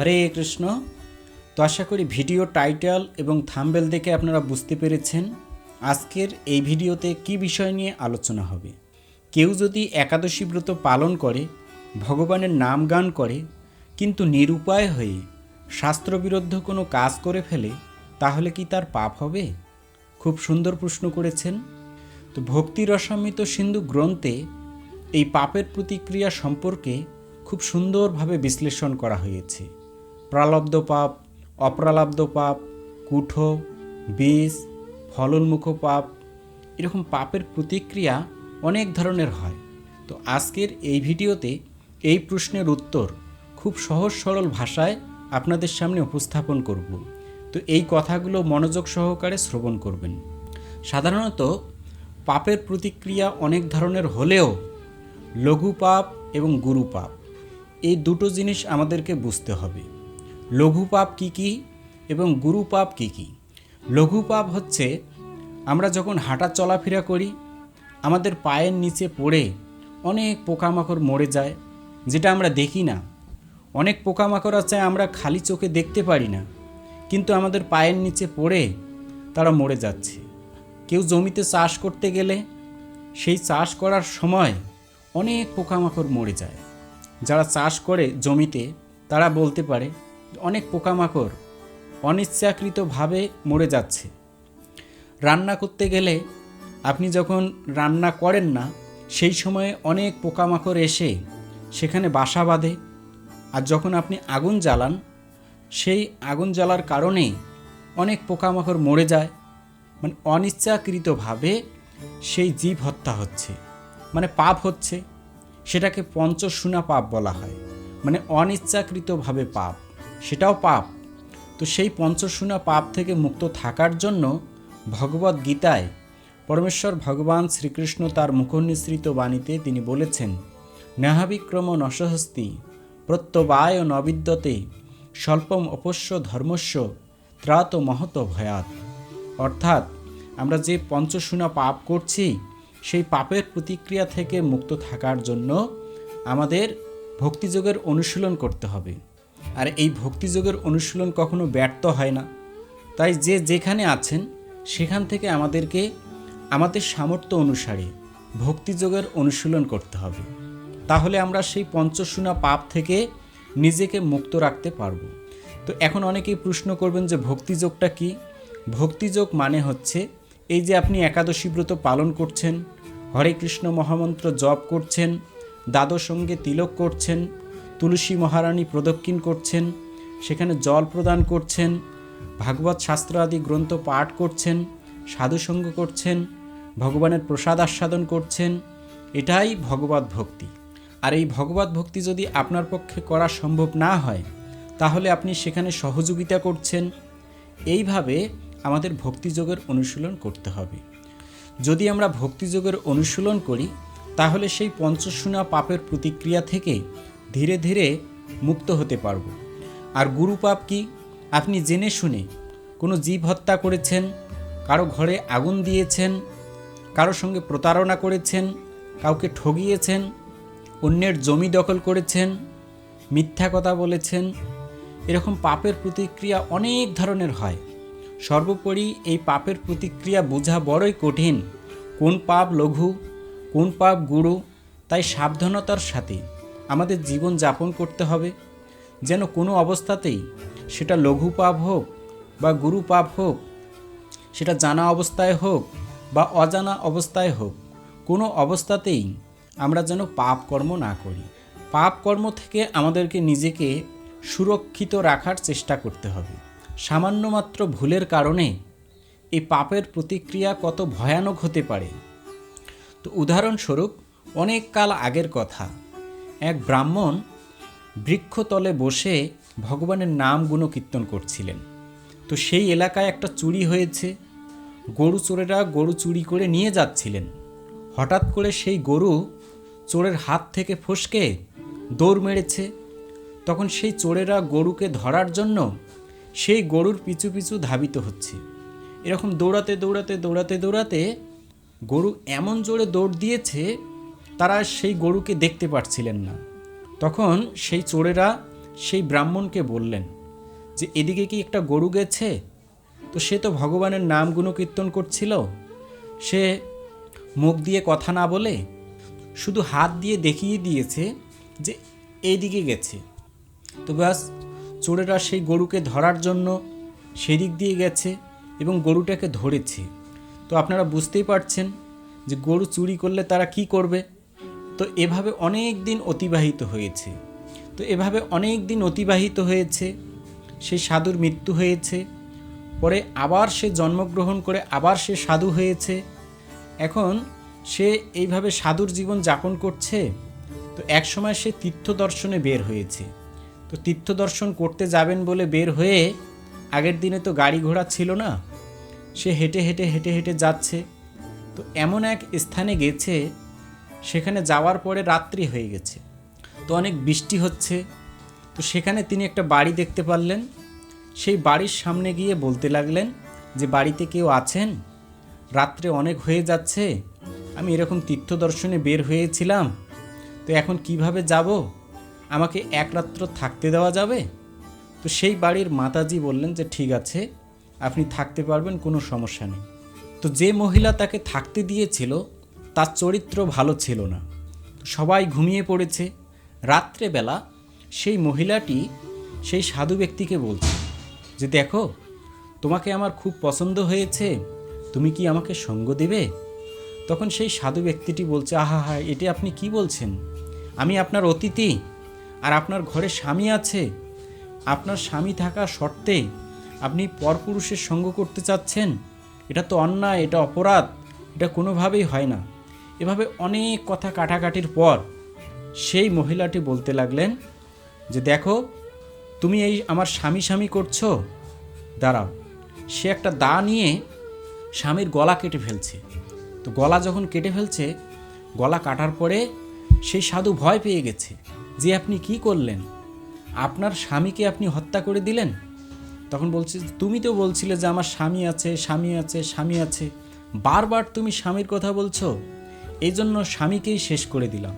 হরে কৃষ্ণ। তো আশা করি video title এবং থাম্বেল দেখে আপনারা বুঝতে পেরেছেন আজকের এই ভিডিওতে কি বিষয় নিয়ে আলোচনা হবে। কেউ যদি একাদশী ব্রত পালন করে, ভগবানের নাম গান করে, কিন্তু নিরুপায় হয়ে শাস্ত্রবিরুদ্ধ কোনো কাজ করে ফেলে, তাহলে কি তার পাপ হবে? খুব সুন্দর প্রশ্ন করেছেন। তো ভক্তি রসামৃত সিন্ধু গ্রন্থে এই পাপের প্রতিক্রিয়া সম্পর্কে খুব সুন্দরভাবে বিশ্লেষণ করা হয়েছে। প্রালব্ধ পাপ, অপ্রালব্ধ পাপ, কুঠো বিষ ফলনমুখ পাপ, এরকম পাপের প্রতিক্রিয়া অনেক ধরনের হয়। তো আজকের এই ভিডিওতে এই প্রশ্নের উত্তর খুব সহজ সরল ভাষায় আপনাদের সামনে উপস্থাপন করব। তো এই কথাগুলো মনোযোগ সহকারে শ্রবণ করবেন। সাধারণত পাপের প্রতিক্রিয়া অনেক ধরনের হলেও লঘু পাপ এবং গুরু পাপ, এই দুটো জিনিস আমাদেরকে বুঝতে হবে। লঘু পাপ কী কী এবং গুরু পাপ কী কী? লঘু পাপ হচ্ছে আমরা যখন হাঁটা চলাফেরা করি, আমাদের পায়ের নিচে পড়ে অনেক পোকামাকড় মরে যায়, যেটা আমরা দেখি না। অনেক পোকামাকড় আছে আমরা খালি চোখে দেখতে পারি না, কিন্তু আমাদের পায়ের নিচে পড়ে তারা মরে যাচ্ছে। কেউ জমিতে চাষ করতে গেলে সেই চাষ করার সময় অনেক পোকামাকড় মরে যায়। যারা চাষ করে জমিতে তারা বলতে পারে অনেক পোকামাকড় অনিচ্ছাকৃতভাবে মরে যাচ্ছে। রান্না করতে গেলে আপনি যখন রান্না করেন না, সেই সময়ে অনেক পোকামাকড় এসে সেখানে বাসা বাঁধে। আর যখন আপনি আগুন জ্বালান, সেই আগুন জ্বালার কারণে অনেক পোকামাকড় মরে যায়। মানে অনিচ্ছাকৃতভাবে সেই জীব হত্যা হচ্ছে। মানে পাপ হচ্ছে। সেটাকে পঞ্চশূনা পাপ বলা হয়। মানে অনিচ্ছাকৃতভাবে পাপ। সেটাও পাপ। তো সেই পঞ্চশূনা পাপ থেকে মুক্ত থাকার জন্য ভগবত গীতায় পরমেশ্বর ভগবান শ্রীকৃষ্ণ তার মুখনিসৃত বাণীতে তিনি বলেছেন, নেহাবিক্রম নশহস্তি প্রত্যবায় নবিদ্যতে, স্বল্পম অপস্য ধর্মস্য, ত্রাত মহত ভয়াত। অর্থাৎ আমরা যে পঞ্চশূনা পাপ করছি, সেই পাপের প্রতিক্রিয়া থেকে মুক্ত থাকার জন্য আমাদের ভক্তিযোগের অনুশীলন করতে হবে। আর এই ভক্তিযোগের অনুশীলন কখনো ব্যর্থ হয় না। তাই যে যেখানে আছেন, সেখান থেকে আমাদেরকে, আমাদের সামর্থ্য অনুসারে ভক্তিযোগের অনুশীলন করতে হবে। তাহলে আমরা সেই পঞ্চশূনা পাপ থেকে নিজেকে মুক্ত রাখতে পারব। তো এখন অনেকেই প্রশ্ন করবেন যে ভক্তিযোগটা কি? ভক্তিযোগ মানে হচ্ছে এই যে আপনি একাদশী ব্রত পালন করছেন, হরে কৃষ্ণ মহামন্ত্র জপ করছেন, দ্বাদশ সঙ্গে তিলক করছেন তুলসী মহারানী প্রদক্ষিণ করছেন, সেখানে জল প্রদান করছেন, ভাগবত শাস্ত্র আদি গ্রন্থ পাঠ করছেন, সাধুসঙ্গ করছেন, ভগবানের প্রসাদ আস্বাদন করছেন, এটাই ভগবত ভক্তি। আর এই ভগবত ভক্তি যদি আপনার পক্ষে করা সম্ভব না হয়, তাহলে আপনি সেখানে সহযোগিতা করছেন। এইভাবে আমাদের ভক্তিযোগের অনুশীলন করতে হবে। যদি আমরা ভক্তিযোগের অনুশীলন করি, তাহলে সেই পঞ্চশূনা পাপের প্রতিক্রিয়া থেকে ধীরে ধীরে মুক্ত হতে পারব। আর গুরু পাপ কি? আপনি জেনে শুনে কোনো জীব হত্যা করেছেন? কারও ঘরে আগুন দিয়েছেন? কারও সঙ্গে প্রতারণা করেছেন? কাউকে ঠগিয়েছেন? অন্যের জমি দখল করেছেন? মিথ্যা কথা বলেছেন? এরকম পাপের প্রতিক্রিয়া অনেক ধরনের হয়। সর্বোপরি এই পাপের প্রতিক্রিয়া বোঝা বড়ই কঠিন। কোন পাপ লঘু, কোন পাপ গুরু তাই সাবধানতার সাথে। আমাদের জীবন যাপন করতে হবে। যেন কোনো অবস্থাতেই সেটা লঘু পাপ হোক বা গুরু পাপ হোক, সেটা জানা অবস্থায় হোক বা অজানা অবস্থায় হোক, কোনো অবস্থাতেই আমরা যেন পাপ কর্ম না করি। পাপ কর্ম থেকে আমাদেরকে নিজেকে সুরক্ষিত রাখার চেষ্টা করতে হবে। সামান্য মাত্র ভুলের কারণে এই পাপের প্রতিক্রিয়া কত ভয়ানক হতে পারে। তো উদাহরণস্বরূপ, অনেক কাল আগের কথা এক ব্রাহ্মণ বৃক্ষতলে বসে ভগবানের নাম গুণকীর্তন করছিলেন। তো সেই এলাকায় একটা চুরি হয়েছে। গরু চোরেরা গরু চুরি করে নিয়ে যাচ্ছিলেন। হঠাৎ করে সেই গরু চোরের হাত থেকে ফসকে দৌড় মেরেছে। তখন সেই চোরেরা গরুকে ধরার জন্য সেই গরুর পিছু পিছু ধাবিত হচ্ছে। এরকম দৌড়াতে দৌড়াতে দৌড়াতে দৌড়াতে গরু এমন জোরে দৌড় দিয়েছে তারা সেই গরুকে দেখতে পারছিলেন না। তখন সেই চোরেরা সেই ব্রাহ্মণকে বললেন, যে এদিকে কি একটা গরু গেছে? তো সে তো ভগবানের নাম গুণকীর্তন করছিল। সে মুখ দিয়ে কথা না বলে শুধু হাত দিয়ে দেখিয়ে দিয়েছে যে এইদিকে গেছে। তো ব্যাস, চোরেরা সেই গরুকে ধরার জন্য সেদিক দিয়ে গেছে এবং গরুটাকে ধরেছে। তো আপনারা বুঝতেই পারছেন যে গরু চুরি করলে তারা কি করবে? তো এভাবে অনেক দিন অতিবাহিত হয়েছে। তো এভাবে অনেক দিন অতিবাহিত হয়েছে, সে সাধুর মৃত্যু হয়েছে, পরে আবার সে জন্মগ্রহণ করে আবার সে সাধু হয়েছে। এখন সে এইভাবে সাধুর জীবন যাপন করছে, তো এক সময় সে তীর্থ দর্শনে বের হয়েছে। তো তীর্থ দর্শন করতে যাবেন বলে বের হয়ে আগের দিনে তো গাড়ি ঘোড়া ছিল না, সে হেঁটে হেঁটে হেঁটে হেঁটে যাচ্ছে। তো এমন এক স্থানে গেছে সেখানে যাওয়ার পরে রাত্রি হয়ে গেছে। তো অনেক বৃষ্টি হচ্ছে। তো সেখানে তিনি একটা বাড়ি দেখতে পারলেন। সেই বাড়ির সামনে গিয়ে বলতে লাগলেন যে, বাড়িতে কেউ আছেন? রাত্রে অনেক হয়ে যাচ্ছে। আমি এরকম তীর্থ দর্শনে বের হয়েছিলাম। তো এখন কীভাবে যাব? আমাকে এক রাত্র থাকতে দেওয়া যাবে? তো সেই বাড়ির মাতাজি বললেন যে, ঠিক আছে, আপনি থাকতে পারবেন, কোনো সমস্যা নেই। তো যে মহিলা তাকে থাকতে দিয়েছিল তার চরিত্র ভালো ছিল না। সবাই ঘুমিয়ে পড়েছে। রাত্রেবেলা সেই মহিলাটি সেই সাধু ব্যক্তিকে বলছে যে, দেখো, তোমাকে আমার খুব পছন্দ হয়েছে। তুমি কি আমাকে সঙ্গ দেবে? তখন সেই সাধু ব্যক্তিটি বলছে, আহা, হা, এটি আপনি কি বলছেন? আমি আপনার অতিথি আর আপনার ঘরে স্বামী আছে। আপনার স্বামী থাকা শর্তে আপনি পরপুরুষের সঙ্গ করতে চাচ্ছেন। এটা তো অন্যায়, এটা অপরাধ, এটা কোনোভাবেই হয় না। এভাবে অনেক কথা কাটাকাটির পর সেই মহিলাটি বলতে লাগলেন যে, দেখো, তুমি এই আমার স্বামী স্বামী করছ। দাঁড়াও, সে একটা দা নিয়ে স্বামীর গলা কেটে ফেলছে। তো গলা যখন কেটে ফেলছে, গলা কাটার পরে সেই সাধু ভয় পেয়ে গেছে যে, আপনি কি করলেন? আপনার স্বামীকে আপনি হত্যা করে দিলেন? তখন বলছে, তুমি তো বলছিলে যে, আমার স্বামী আছে স্বামী আছে স্বামী আছে। বারবার তুমি স্বামীর কথা বলছো। এই জন্য স্বামীকেই শেষ করে দিলাম।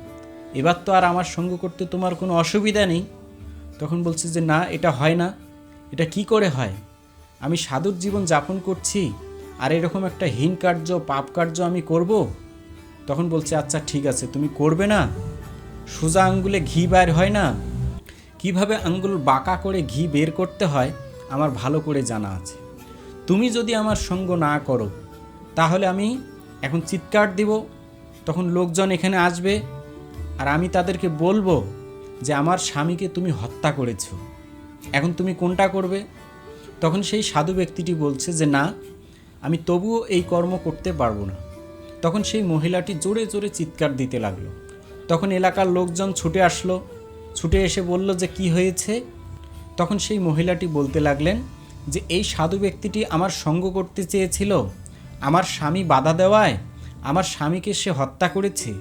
এবার তো আর আমার সঙ্গ করতে তোমার কোনো অসুবিধা নেই। তখন বলছে যে, না, এটা হয় না। এটা কি করে হয়? আমি সাধুর জীবন যাপন করছি, আর এরকম একটা হীন কার্য, পাপ কার্য আমি করব? তখন বলছে আচ্ছা ঠিক আছে, তুমি করবে না। সোজা আঙ্গুলে ঘি বের হয় না। কীভাবে আঙ্গুল বাঁকা করে ঘি বের করতে হয়, আমার ভালো করে জানা আছে। তুমি যদি আমার সঙ্গ না করো, তাহলে আমি এখন চিৎকার দিব তখন লোকজন এখানে আসবে আর আমি তাদেরকে বলব যে আমার স্বামীকে তুমি হত্যা করেছ। এখন তুমি কোনটা করবে? তখন সেই সাধু ব্যক্তিটি বলছে যে, না, আমি তবুও এই কর্ম করতে পারব না। তখন সেই মহিলাটি জোরে জোরে চিৎকার দিতে লাগল। তখন এলাকার লোকজন ছুটে আসলো। ছুটে এসে বলল যে, কি হয়েছে? তখন সেই মহিলাটি বলতে লাগলেন যে, এই সাধু ব্যক্তিটি আমার সঙ্গ করতে চেয়েছিল। আমার স্বামী বাধা দেওয়ায় আমার স্বামীকে সে হত্যা করেছে,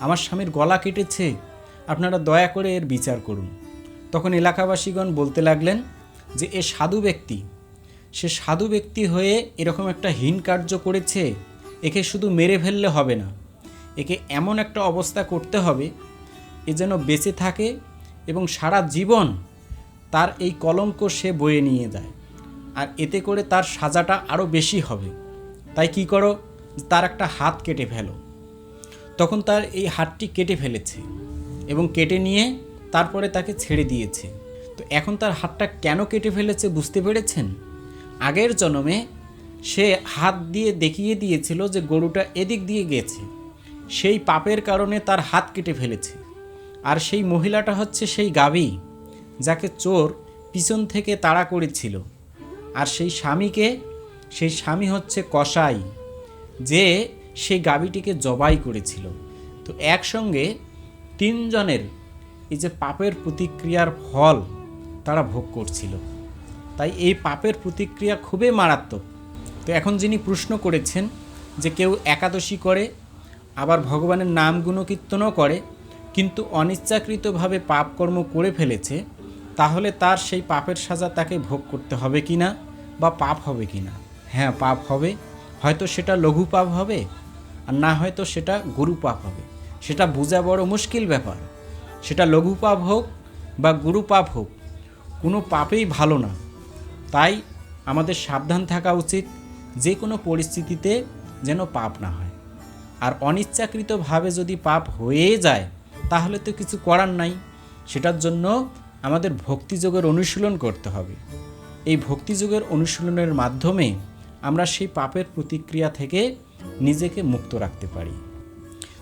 আমার স্বামীর গলা কেটেছে, আপনারা দয়া করে এর বিচার করুন। তখন এলাকাবাসীগণ বলতে লাগলেন যে, এ সাধু ব্যক্তি, সে সাধু ব্যক্তি হয়ে এরকম একটা হীন কার্য করেছে, একে শুধু মেরে ফেললে হবে না, একে এমন একটা অবস্থা করতে হবে, এ যেন বেঁচে থাকে এবং সারা জীবন তার এই কলঙ্ক সে বয়ে নিয়ে যায়। আর এতে করে তার সাজাটা আরও বেশি হবে। তাই কি করো? তার একটা হাত কেটে ফেলো। তখন তার এই হাতটি কেটে ফেলেছে এবং কেটে নিয়ে তারপরে তাকে ছেড়ে দিয়েছে। তো এখন তার হাতটা কেন কেটে ফেলেছে বুঝতে পেরেছেন? আগের জন্মে সে হাত দিয়ে দেখিয়ে দিয়েছিল যে গরুটা এদিক দিয়ে গেছে। সেই পাপের কারণে তার হাত কেটে ফেলেছে। আর সেই মহিলাটা হচ্ছে সেই গাভী, যাকে চোর পিছন থেকে তাড়া করেছিল। আর সেই স্বামীকে, সেই স্বামী হচ্ছে কসাই। যে সেই গাভীটিকে জবাই করেছিল। তো একসঙ্গে তিনজনের এই যে পাপের প্রতিক্রিয়ার ফল তারা ভোগ করছিল। তাই এই পাপের প্রতিক্রিয়া খুবই মারাত্মক। তো এখন যিনি প্রশ্ন করেছেন যে কেউ একাদশী করে, আবার ভগবানের নাম গুণকীর্তনও করে, কিন্তু অনিচ্ছাকৃতভাবে পাপকর্ম করে ফেলেছে, তাহলে তার সেই পাপের সাজা তাকে ভোগ করতে হবে কি না বা পাপ হবে কি না হ্যাঁ পাপ হবে। হয়তো সেটা লঘু পাপ হবে, আর না হয়তো সেটা গুরু পাপ হবে। সেটা বোঝা বড় মুশকিল ব্যাপার। সেটা লঘু পাপ হোক বা গুরু পাপ হোক, কোনো পাপেই ভালো না। তাই আমাদের সাবধান থাকা উচিত যে কোনো পরিস্থিতিতে যেন পাপ না হয়। আর অনিচ্ছাকৃতভাবে যদি পাপ হয়ে যায়, তাহলে তো কিছু করার নাই। সেটার জন্য আমাদের ভক্তিযোগের অনুশীলন করতে হবে। এই ভক্তিযোগের অনুশীলনের মাধ্যমে আমরা সেই পাপের প্রতিক্রিয়া থেকে নিজেকে মুক্ত রাখতে পারি।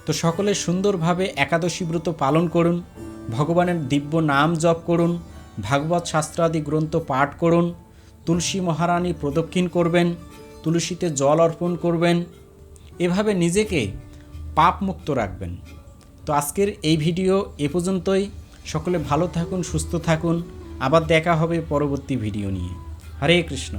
তো সকলে সুন্দরভাবে একাদশী ব্রত পালন করুন, ভগবানের দিব্য নাম জপ করুন, ভাগবত শাস্ত্রাদি গ্রন্থ পাঠ করুন, তুলসী মহারানী প্রদক্ষিণ করবেন, তুলসীতে জল অর্পণ করবেন, এভাবে নিজেকে পাপ মুক্ত রাখবেন। তো আজকের এই ভিডিও এ পর্যন্তই। সকলে ভালো থাকুন, সুস্থ থাকুন। আবার দেখা হবে পরবর্তী ভিডিও নিয়ে। হরে কৃষ্ণ।